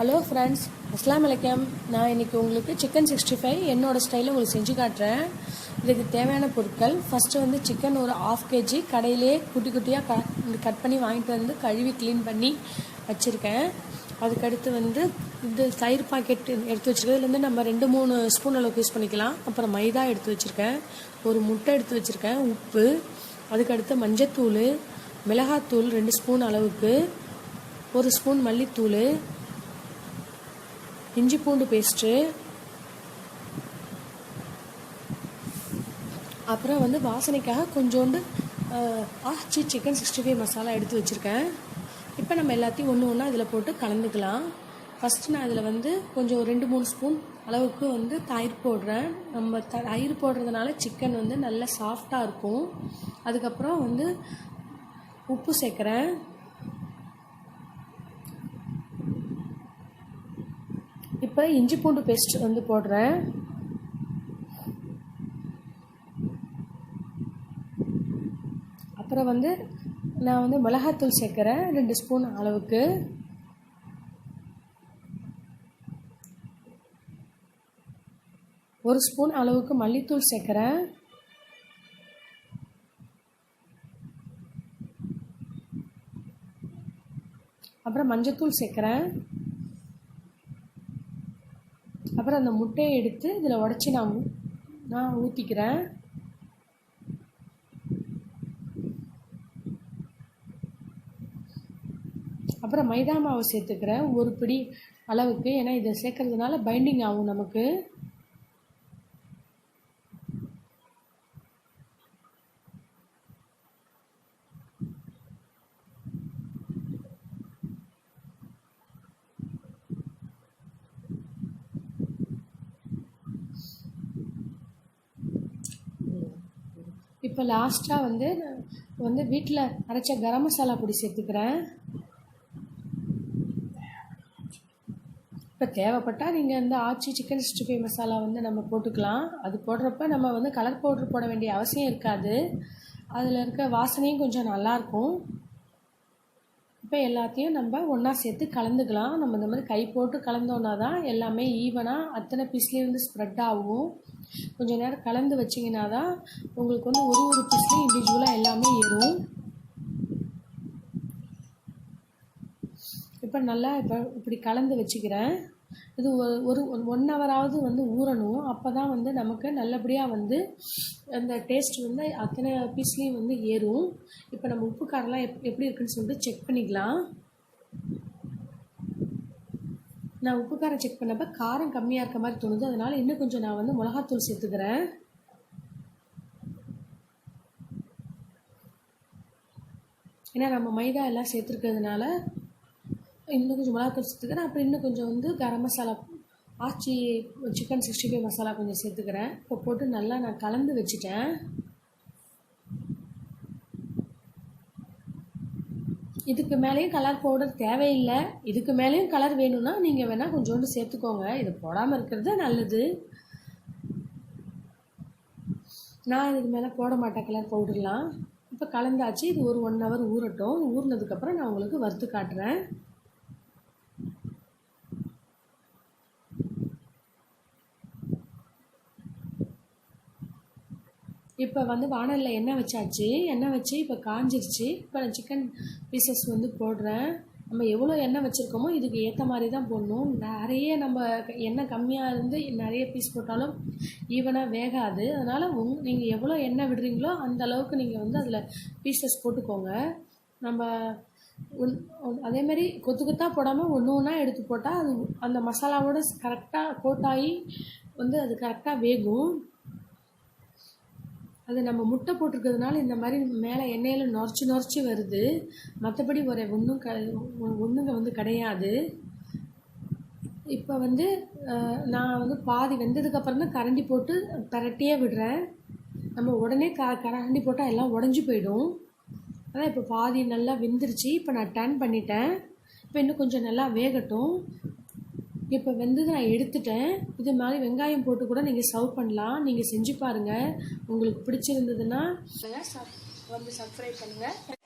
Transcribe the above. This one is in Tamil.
ஹலோ ஃப்ரெண்ட்ஸ் அஸ்லாம் வலைக்கம் நான் இன்னைக்கு உங்களுக்கு சிக்கன் சிக்ஸ்டி ஃபைவ் என்னோடய ஸ்டைலில் உங்களுக்கு செஞ்சு காட்டுறேன். இதுக்கு தேவையான பொருட்கள் ஃபஸ்ட்டு வந்து சிக்கன் ஒரு ஆஃப் கேஜி கடையிலே குட்டி குட்டியாக க கட் பண்ணி வாங்கிட்டு வந்து கழுவி க்ளீன் பண்ணி வச்சுருக்கேன். அதுக்கடுத்து வந்து இது தயிர் பாக்கெட் எடுத்து வச்சுருக்கேன். இதுலேருந்து நம்ம ரெண்டு மூணு ஸ்பூன் அளவுக்கு யூஸ் பண்ணிக்கலாம். அப்புறம் மைதா எடுத்து வச்சுருக்கேன். ஒரு முட்டை எடுத்து வச்சுருக்கேன். உப்பு. அதுக்கடுத்து மஞ்சத்தூள் மிளகாத்தூள் ரெண்டு ஸ்பூன் அளவுக்கு ஒரு ஸ்பூன் மல்லித்தூள் இஞ்சி பூண்டு பேஸ்ட்டு அப்புறம் வந்து வாசனைக்காக கொஞ்சோண்டு Aachi chicken sixty five masala எடுத்து வச்சுருக்கேன். இப்போ நம்ம எல்லாத்தையும் ஒன்று ஒன்றா இதில் போட்டு கலந்துக்கலாம். ஃபஸ்ட்டு நான் இதில் வந்து கொஞ்சம் ஒரு ரெண்டு மூணு ஸ்பூன் அளவுக்கு வந்து தயிர் போடுறேன். நம்ம த தயிர் போடுறதுனால சிக்கன் வந்து நல்லா சாஃப்டாக இருக்கும். அதுக்கப்புறம் வந்து உப்பு சேர்க்குறேன். இப்போ இஞ்சி பூண்டு பேஸ்ட் வந்து போடுறேன். அப்புறம் வந்து நான் வந்து மிளகாத்தூள் சேர்க்குறேன் ரெண்டு ஸ்பூன் அளவுக்கு. ஒரு ஸ்பூன் அளவுக்கு மல்லித்தூள் சேர்க்குறேன். அப்புறம் மஞ்சத்தூள் சேர்க்குறேன். அப்புறம் அந்த முட்டையை எடுத்து இதில் உடச்சி நான் நான் ஊற்றிக்கிறேன் அப்புறம் மைதா மாவு சேர்த்துக்கிறேன். ஒரு பிடி அளவுக்கு. ஏன்னா இதை சேர்க்கறதுனால பைண்டிங் ஆகும் நமக்கு. இப்போ லாஸ்ட்டாக வந்து நான் வந்து வீட்டில் அரைச்ச கரம் மசாலா பொடி சேர்த்துக்கிறேன். இப்போ தேவைப்பட்டால் நீங்கள் இந்த Aachi chicken sixty five masala வந்து நம்ம போட்டுக்கலாம். அது போடுறப்ப நம்ம வந்து கலர் பவுடர் போட வேண்டிய அவசியம் இருக்காது. அதில் இருக்க வாசனையும் கொஞ்சம் நல்லாயிருக்கும் இப்போ எல்லாத்தையும் நம்ம ஒன்றா சேர்த்து கலந்துக்கலாம். நம்ம இந்த மாதிரி கை போட்டு கலந்தோன்னா தான் எல்லாமே ஈவனாக அத்தனை பீஸ்லேருந்து ஸ்ப்ரெட் ஆகும். கொஞ்சம் நேரம் கலந்து வச்சிங்கன்னா தான் உங்களுக்கு வந்து ஒரு ஒரு பீஸ்லேயும் இண்டிவிஜுவலாக எல்லாமே ஏறும். இப்போ நல்லா இப்போ இப்படி கலந்து வச்சுக்கிறேன். இது ஒரு- ஒரு ஒன் ஹவராவது வந்து ஊறணும். அப்போ தான் வந்து நமக்கு நல்லபடியாக வந்து அந்த டேஸ்ட் வந்து அத்தனை பீஸ்லேயும் வந்து ஏறும். இப்போ நம்ம உப்பு காரம்லாம் எப் எப்படி இருக்குன்னு சொல்லிட்டு செக் பண்ணிக்கலாம். நான் உப்பு காரம் செக் பண்ணப்போ காரம் கம்மியாக இருக்க மாதிரி தோணுது. அதனால் இன்னும் கொஞ்சம் நான் வந்து மிளகாத்தூள் சேர்த்துக்கிறேன். ஏன்னா நம்ம மைதா எல்லாம் சேர்த்துருக்கிறதுனால இன்னும் கொஞ்சம் மிளகாத்தூள் சேர்த்துக்கிறேன். அப்புறம் இன்னும் கொஞ்சம் வந்து garam masala Aachi chicken sixty five masala கொஞ்சம் சேர்த்துக்கிறேன். இப்போ போட்டு நல்லா நான் கலந்து வச்சுட்டேன். இதுக்கு மேலேயும் கலர் பவுடர் தேவையில்லை. இதுக்கு மேலேயும் கலர் வேணும்னா நீங்கள் வேணால் கொஞ்சோண்டு சேர்த்துக்கோங்க. இது போடாமல் இருக்கிறது நல்லது. நான் இதுக்கு மேலே போட மாட்டேன் கலர் பவுடர்லாம் இப்போ கலந்தாச்சு. இது ஒரு ஒன் ஹவர் ஊறட்டும். ஊறினதுக்கப்புறம் நான் உங்களுக்கு வறுத்து காட்டுறேன். இப்போ வந்து வானலில் எண்ணெய் வச்சாச்சு. எண்ணெய் வச்சு இப்போ காஞ்சிருச்சு. இப்போ நான் சிக்கன் பீசஸ் வந்து போடுறேன். நம்ம எவ்வளோ எண்ணெய் வச்சுருக்கோமோ இதுக்கு ஏற்ற மாதிரி தான் போடணும். நிறைய நம்ம எண்ணெய் கம்மியாக இருந்து நிறைய பீஸ் போட்டாலும் ஈவனாக வேகாது. அதனால் உங் நீங்கள் எவ்வளோ எண்ணெய் விடுறீங்களோ அந்த அளவுக்கு நீங்கள் வந்து அதில் பீசஸ் போட்டுக்கோங்க. நம்ம ஒன் அதே மாதிரி கொத்து கொத்தாக போடாமல் ஒன்று ஒன்றா எடுத்து போட்டால் அது அந்த மசாலாவோட கரெக்டாக கோட்டாகி வந்து அது கரெக்டாக வேகும். அது நம்ம முட்டை போட்டிருக்கிறதுனால இந்த மாதிரி மேலே எண்ணெயில் நொறைச்சி நொறைச்சி வருது. மற்றபடி ஒரு ஒன்றும் க ஒன்றுங்க வந்து கிடையாது. இப்போ வந்து நான் வந்து பாதி வெந்ததுக்கப்புறம் தான் கரண்டி போட்டு பரட்டியே விடுறேன். நம்ம உடனே க கரண்டி போட்டால் எல்லாம் உடஞ்சி போயிடும். அதான் இப்போ பாதி நல்லா வெந்துருச்சு. இப்போ நான் டர்ன் பண்ணிட்டேன். இப்போ இன்னும் கொஞ்சம் நல்லா வேகட்டும். இப்போ வெந்தது நான் எடுத்துட்டேன் இது மாதிரி வெங்காயம் போட்டு கூட நீங்கள் சர்வ் பண்ணலாம் நீங்கள் செஞ்சு பாருங்கள் உங்களுக்கு பிடிச்சிருந்ததுன்னா வந்து சப்ஸ்கிரைப் பண்ணுங்கள்